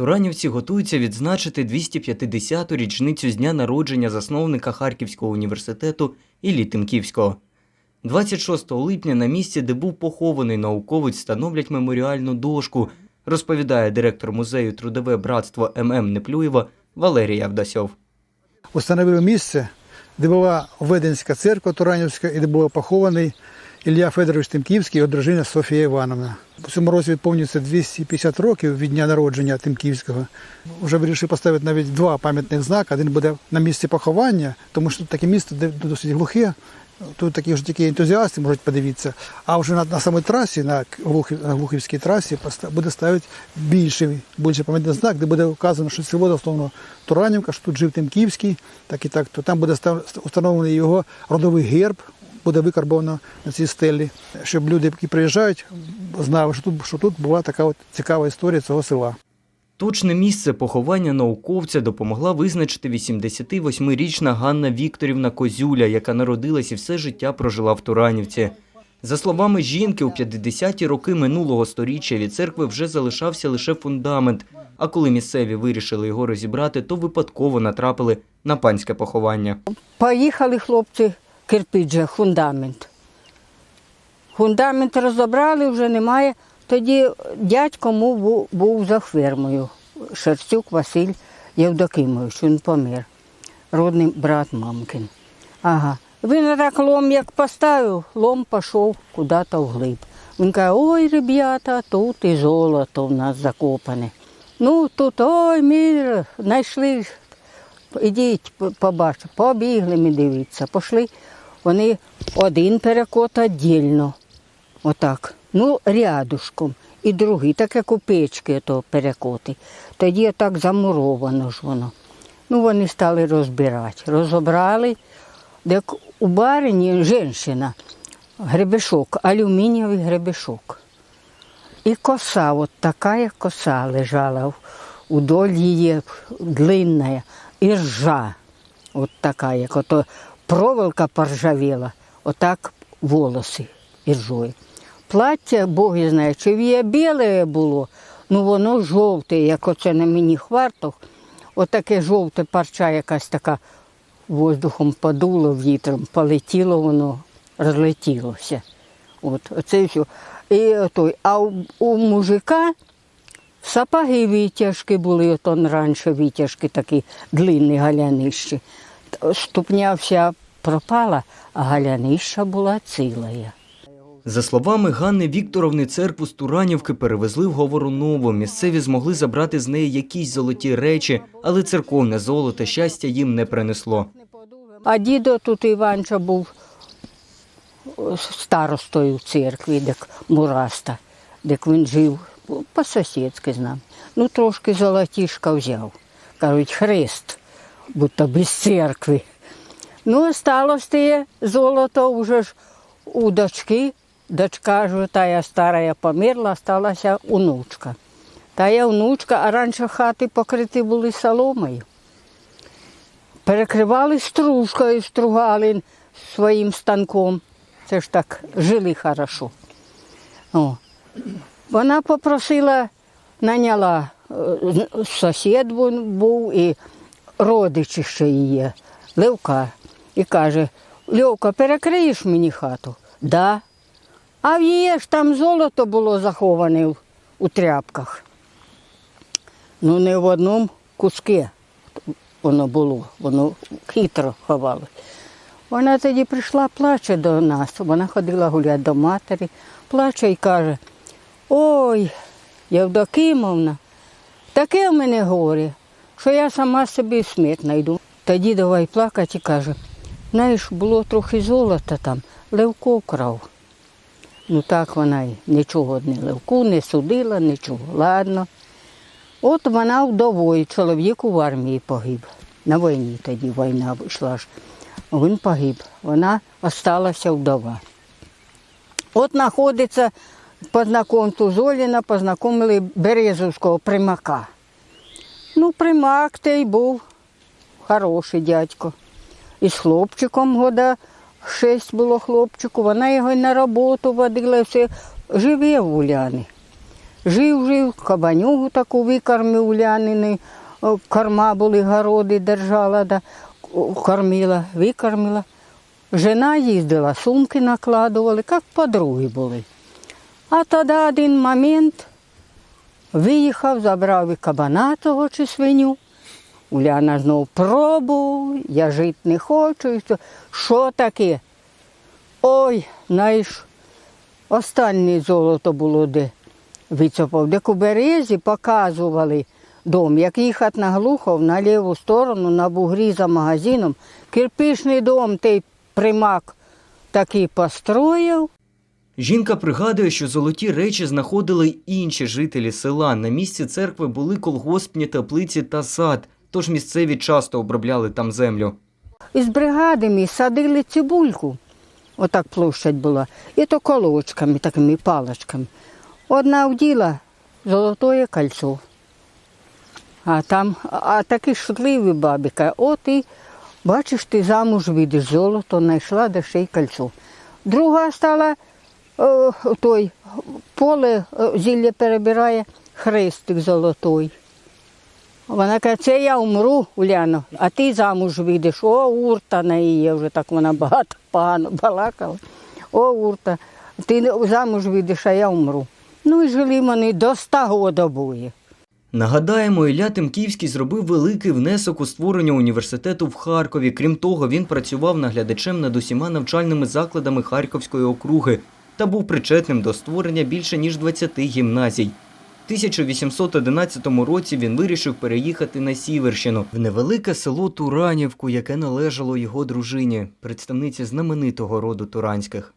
Туранівці готуються відзначити 250-ту річницю з дня народження засновника Харківського університету Іллі Тимківського. 26 липня на місці, де був похований науковець, встановлять меморіальну дошку, розповідає директор музею Трудове братство ММ Неплюєва Валерій Авдасьов. Установили місце, де була Веденська церква Туранівська і де був похований Ілля Федорович Тимківський його дружина Софія Івановна. У цьому році відповнюється 250 років від дня народження Тимківського. Вже вирішив поставити навіть два пам'ятних знаки. Один буде на місці поховання, тому що таке місце де досить глухе. Тут такі вже такі ентузіасти можуть подивитися. А вже на, на самій трасі, на Глухів, на Глухівській трасі, буде ставити більший, більший пам'ятний знак, де буде вказано, що вода основно Туранівка, що тут жив Тимківський, так і так, то там буде встановлений його родовий герб, буде викарбовано на цій стелі, щоб люди, які приїжджають, знали, що тут, що тут була така от цікава історія цього села. Точне місце поховання науковця допомогла визначити 88-річна Ганна Вікторівна Козюля, яка народилась і все життя прожила в Туранівці. За словами жінки, у 50-ті роки минулого сторіччя від церкви вже залишався лише фундамент. А коли місцеві вирішили його розібрати, то випадково натрапили на панське поховання. Поїхали хлопці, кирпич же, фундамент. Фундамент розібрали, вже немає. Тоді дядько був, був за фермою. Шерстюк Василь Євдокимович, він помер. Родний брат мамкин. Ага. Він так лом як поставив, лом пішов куди-то вглиб. Він каже, ой, ребята, тут і золото в нас закопане. Ну, тут, ой, ми знайшли Ідіть, побачите, побігли ми дивитися. Пішли. Вони один перекот віддільно, отак, ну, рядушком. І другий, так як у печки то перекоти. Тоді так замуровано ж воно. Ну, вони стали розбирати. Розібрали, як у барині жінка, гребешок, алюмінієвий гребешок. І коса, от така коса лежала удоль її длинная, і ржа, от така, як ото проволока поржавіла, отак волоси іржою. Плаття, Бог і знає, чи віє біле було, ну воно жовте, як оце на мені хвартах, отаке жовте парча, якась така воздухом подуло вітром, полетіло воно, розлетілося. От, оце все. І той, а у, у мужика сапоги витяжки були, от он раніше витяжки такі длинні галянищі. Ступня вся пропала, а галянища була цілая. За словами Ганни Вікторовни, церкву з Туранівки перевезли в Говоруново. Місцеві змогли забрати з неї якісь золоті речі, але церковне золото щастя їм не принесло. А дідо тут Іванча був старостою в церкві, де Мураста, де він жив по-сусідськи з нами. Ну, трошки золотішка взяв. Кажуть, хрест, будто без церкви. Ну, сталося те золото вже ж у дочки. Дочка ж тая стара померла, сталася онучка. Тая внучка, а раніше хати покриті були соломою перекривали стружкою, стругали своїм станком. Це ж так жили хорошо. О. Вона попросила, наняла е, сусід бу- був і родичі ще її, Левка. І каже, Льовка, перекриєш мені хату? Да. А в її ж там золото було заховане у тряпках. Ну, не в одному куску воно було, воно хитро ховало. Вона тоді прийшла, плаче до нас. Вона ходила гуляти до матері, плаче і каже: Ой, Євдокимовна, таке в мене горе, що я сама собі смерть знайду. Тоді давай плакати і каже, знаєш, було трохи золота там, Левко вкрав. Ну так вона й нічого не Левку не судила, нічого. Ладно. От вона вдовою, чоловік у армії погиб. На війні тоді війна йшла ж. Він погиб. Вона осталася вдова. От знаходиться по знакомству Золіна, познайомили Березовського примака. Ну, примак той був хороший дядько. І з хлопчиком года шість було хлопчику. Вона його й на роботу водила, все живе в Уляни. Жив, жив, кабанюгу таку викормив улянини, корма були, городи держала, да, кормила, викормила. Жена їздила, сумки накладували, як подруги були. А тоді один момент виїхав, забрав і кабана того чи свиню. Уляна знов пробу, я жити не хочу. Що таке? Ой, знаєш, останнє золото було де вицопав, де у березі показували дом, як їхати на Глухов на ліву сторону, на бугрі за магазином. Кирпичний дом той примак такий построїв. Жінка пригадує, що золоті речі знаходили інші жителі села. На місці церкви були колгоспні теплиці та сад, тож місцеві часто обробляли там землю. Із бригади ми садили цибульку. Отак площадь була. І то колочками, такими паличками. Одна вділа золотое кольцо. А там, а такі шутливі бабі каже, о ти, бачиш, ти замуж вийдеш, золото знайшла, де ще й кольцо. Друга стала той поле е, зілля перебирає, хрестик золотой. Вона каже, це я умру, Уляно, а ти замуж вийдеш. О, урта на її, вже так вона багато погано балакала. О, урта, ти замуж вийдеш, а я умру. Ну і жили вони до ста года. Нагадаємо, Ілля Тимківський зробив великий внесок у створення університету в Харкові. Крім того, він працював наглядачем над усіма навчальними закладами Харківської округи та був причетним до створення більше ніж 20 гімназій. В 1811 році він вирішив переїхати на Сіверщину в невелике село Туранівку, яке належало його дружині, представниці знаменитого роду Туранських.